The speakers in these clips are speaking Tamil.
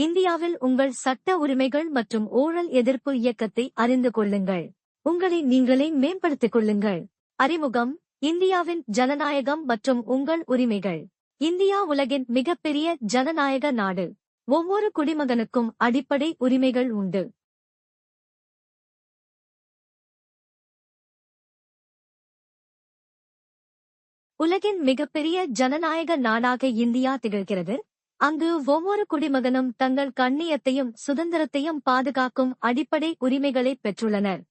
இந்தியாவில் உங்கள் சட்ட உரிமைகள் மற்றும் ஊழல் எதிர்ப்பு இயக்கத்தை அறிந்து கொள்ளுங்கள். உங்களை நீங்களே மேம்படுத்திக் கொள்ளுங்கள். அறிமுகம் இந்தியாவின் ஜனநாயகம் மற்றும் உங்கள் உரிமைகள். இந்தியா உலகின் மிகப்பெரிய ஜனநாயக நாடு. ஒவ்வொரு குடிமகனுக்கும் அடிப்படை உரிமைகள் உண்டு. உலகின் மிகப்பெரிய ஜனநாயக நாடாக இந்தியா திகழ்கிறது. அங்கு ஒவ்வொரு குடிமகனும் தங்கள் கண்ணியத்தையும் சுதந்திரத்தையும் பாதுகாக்கும் அடிப்படை உரிமைகளை பெற்றுள்ளனர்.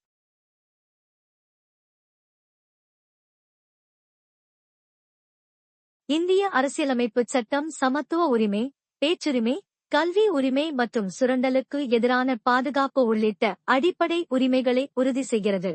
இந்திய அரசியலமைப்பு சட்டம் சமத்துவ உரிமை பேச்சுரிமை கல்வி உரிமை மற்றும் சுரண்டலுக்கு எதிரான பாதுகாப்பு உள்ளிட்ட அடிப்படை உரிமைகளை உறுதி செய்கிறது.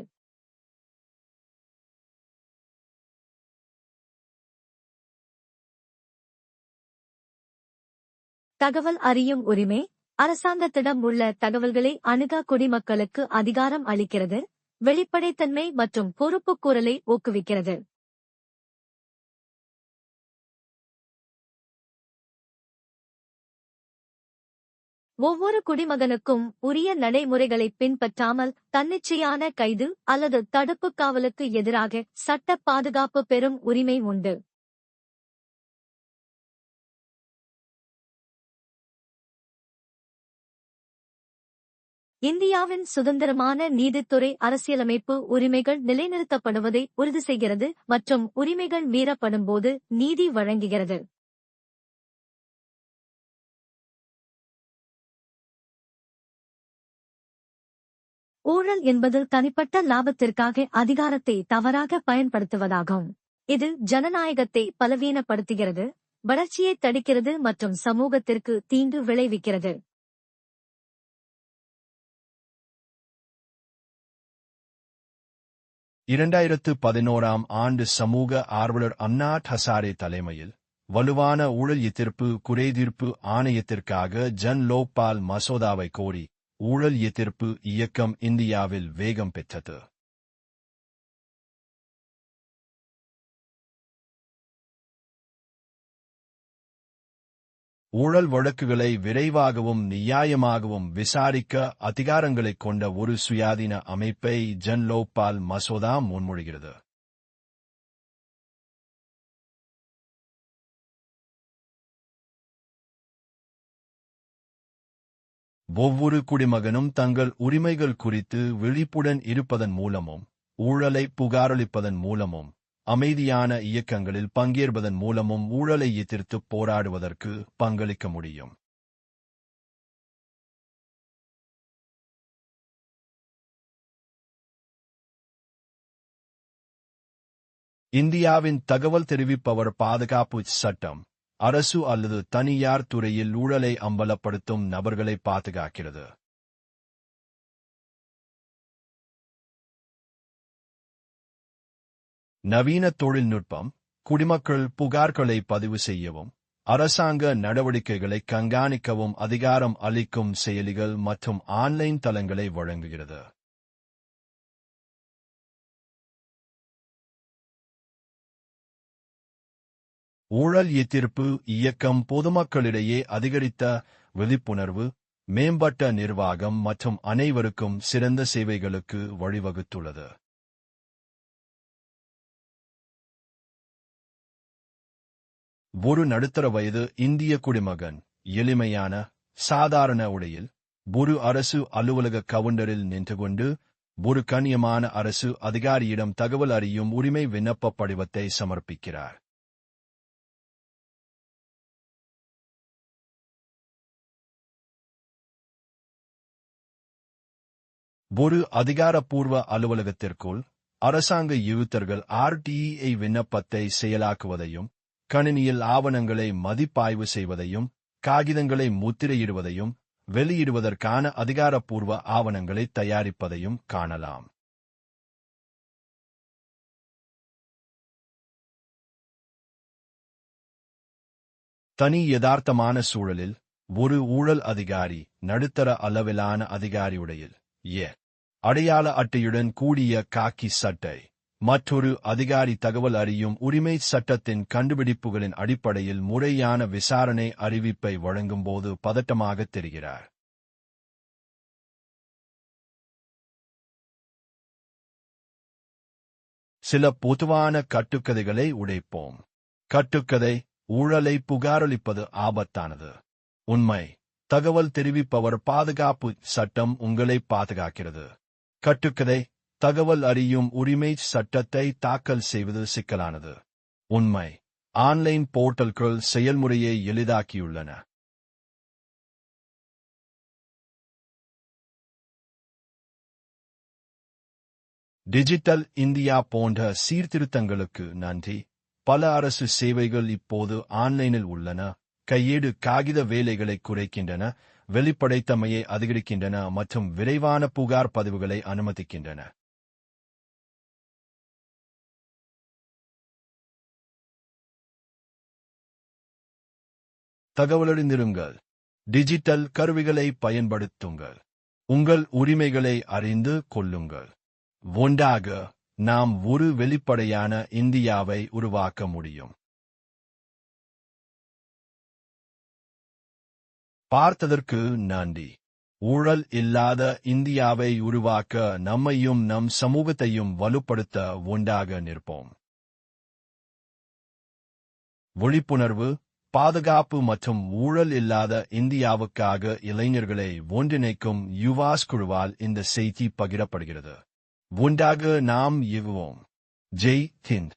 தகவல் அறியும் உரிமை. அரசாங்கத்திடம் உள்ள தகவல்களை அணுக குடிமக்களுக்கு அதிகாரம் அளிக்கிறது. வெளிப்படைத்தன்மை மற்றும் பொறுப்புக்கூறலை ஊக்குவிக்கிறது. ஒவ்வொரு குடிமகனுக்கும் உரிய நடைமுறைகளை பின்பற்றாமல் தன்னிச்சையான கைது அல்லது தடுப்புக் காவலுக்கு எதிராக சட்ட பாதுகாப்பு பெறும் உரிமை உண்டு. இந்தியாவின் சுதந்திரமான நீதித்துறை அரசியலமைப்பு உரிமைகள் நிலைநிறுத்தப்படுவதை உறுதி செய்கிறது மற்றும் உரிமைகள் மீறப்படும்போது நீதி வழங்குகிறது. ஊழல் என்பது தனிப்பட்ட லாபத்திற்காக அதிகாரத்தை தவறாக பயன்படுத்துவதாகும். இது ஜனநாயகத்தை பலவீனப்படுத்துகிறது வளர்ச்சியை தடுக்கிறது மற்றும் சமூகத்திற்கு தீங்கு விளைவிக்கிறது. இரண்டாயிரத்து பதினோராம் ஆண்டு சமூக ஆர்வலர் அன்னாட் ஹசாரே தலைமையில் வலுவான ஊழல் எதிர்ப்பு குறைதீர்ப்பு ஆணையத்திற்காக ஜன் லோக்பால் மசோதாவை கோரி ஊழல் எதிர்ப்பு இயக்கம் இந்தியாவில் வேகம் பெற்றது. ஊழல் வழக்குகளை விரைவாகவும் நியாயமாகவும் விசாரிக்க அதிகாரங்களைக் கொண்ட ஒரு சுயாதீன அமைப்பை ஜன் லோக்பால் மசோதா முன்மொழிகிறது. ஒவ்வொரு குடிமகனும் தங்கள் உரிமைகள் குறித்து விழிப்புடன் இருப்பதன் மூலமும் ஊழலை புகாரளிப்பதன் மூலமும் அமைதியான இயக்கங்களில் பங்கேற்பதன் மூலமும் ஊழலை எதிர்த்து போராடுவதற்கு பங்களிக்க முடியும். இந்தியாவின் தகவல் தெரிவிப்பவர் பாதுகாப்பு சட்டம் அரசு அல்லது தனியார் துறையில் ஊழலை அம்பலப்படுத்தும் நபர்களை பாதுகாக்கிறது. நவீன தொழில்நுட்பம் குடிமக்கள் புகார்களை பதிவு செய்யவும் அரசாங்க நடவடிக்கைகளை கண்காணிக்கவும் அதிகாரம் அளிக்கும் செயலிகள் மற்றும் ஆன்லைன் தளங்களை வழங்குகிறது. ஊழல் எதிர்ப்பு இயக்கம் பொதுமக்களிடையே அதிகரித்த விழிப்புணர்வு மேம்பட்ட நிர்வாகம் மற்றும் அனைவருக்கும் சிறந்த சேவைகளுக்கு வழிவகுத்துள்ளது. ஒரு நடுத்தர வயது இந்திய குடிமகன் எளிமையான சாதாரண உடையில் ஒரு அரசு அலுவலக கவுண்டரில் நின்று கொண்டு ஒரு கண்ணியமான அரசு அதிகாரியிடம் தகவல் அறியும் உரிமை விண்ணப்ப படிவத்தை சமர்ப்பிக்கிறார். ஒரு அதிகாரப்பூர்வ அலுவலகத்திற்குள் அரசாங்க யூத்தர்கள் ஆர்டிஇஐ விண்ணப்பத்தை செயலாக்குவதையும் கணினியில் ஆவணங்களை மதிப்பாய்வு செய்வதையும் காகிதங்களை முத்திரையிடுவதையும் வெளியிடுவதற்கான அதிகாரப்பூர்வ ஆவணங்களை தயாரிப்பதையும் காணலாம். தனி யதார்த்தமான சூழலில் ஒரு ஊழல் அதிகாரி நடுத்தர அளவிலான அதிகாரியுடையில் ஏ அடையாள அட்டையுடன் கூடிய காக்கி சட்டை. மற்றொரு அதிகாரி தகவல் அறியும் உரிமை சட்டத்தின் கண்டுபிடிப்புகளின் அடிப்படையில் முறையான விசாரணை அறிவிப்பை வழங்கும்போது பதட்டமாக தெரிகிறார். சில பொதுவான கட்டுக்கதைகளை உடைப்போம். கட்டுக்கதை ஊழலை புகாரளிப்பது ஆபத்தானது. உண்மை தகவல் தெரிவிப்பவர் பாதுகாப்பு சட்டம் உங்களை பாதுகாக்கிறது. கட்டுக்கதை தகவல் அறியும் உரிமை சட்டத்தை தாக்கல் செய்வது சிக்கலானது. உண்மை. ஆன்லைன் போர்ட்டல்கள் செயல்முறையை எளிதாக்கியுள்ளன. டிஜிட்டல் இந்தியா போன்ற சீர்திருத்தங்களுக்கு நன்றி. பல அரசு சேவைகள் இப்போது ஆன்லைனில் உள்ளன. கையேடு காகித வேலைகளை குறைக்கின்றன. வெளிப்படைத்தமையை அதிகரிக்கின்றன மற்றும் விரைவான புகார் பதிவுகளை அனுமதிக்கின்றன. தகவலறிந்திருங்கள். டிஜிட்டல் கருவிகளை பயன்படுத்துங்கள். உங்கள் உரிமைகளை அறிந்து கொள்ளுங்கள். ஒன்றாக நாம் ஒரு வெளிப்படையான இந்தியாவை உருவாக்க முடியும். பார்த்ததற்கு நன்றி. ஊழல் இல்லாத இந்தியாவை உருவாக்க நம்மையும் நம் சமூகத்தையும் வலுப்படுத்த ஒன்றாக நிற்போம். விழிப்புணர்வு பாதுகாப்பு மற்றும் ஊழல் இல்லாத இந்தியாவுக்காக இளைஞர்களை ஒன்றிணைக்கும் யுவாஸ் குழுவால் இந்த செய்தி பகிரப்படுகிறது. ஒன்றாக நாம் இயங்குவோம் ஜெய் ஹிந்த்.